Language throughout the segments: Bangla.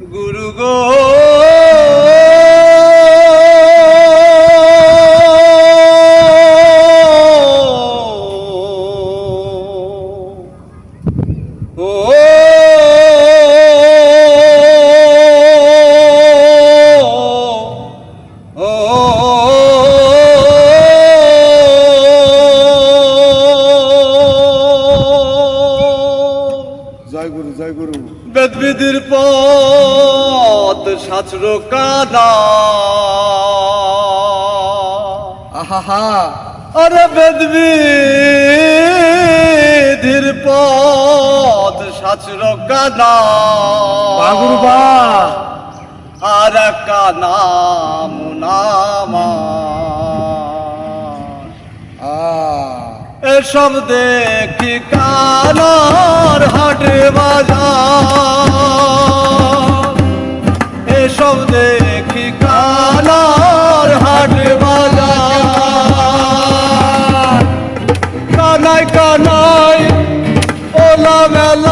গুরু গো। ও গুরু জয় গুরু বেদবিদির পথ সাচর কাদা। আহা আরে বেদবিদির পথ সাচর কাদা। গুরু বা। আর কানাম নামা আ। এসব দেখি কানার হাটে বাজার। এসব দেখি কানার হাট বাজার। কানাই কানাই ওলা মেলা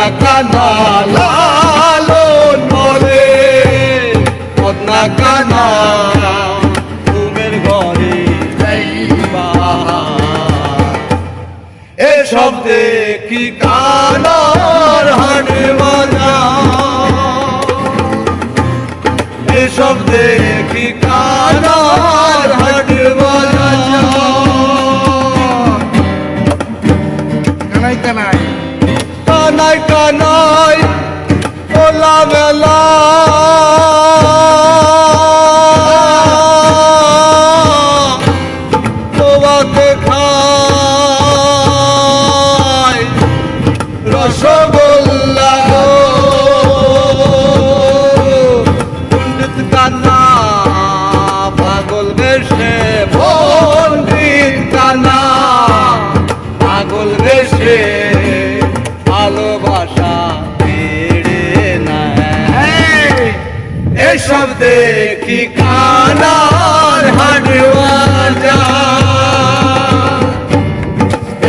পদ্মা কানা লালন বলে পদ্মা কানা ঘুমের ঘরে যাইবা এসব দেখি কানার হাটে বাজার এসব দেখি কানার হাটে বাজার কানাই কানাই কানাই কানাই ওলা বেলা তোমাকে খাই, রসগোল্লা পণ্ডিত কান্না, পাগল বেশে পণ্ডিত কান্না। পাগল বেশে এসব দেখি কানার হাটওয়াজা?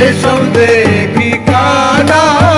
এসব দেখি কানার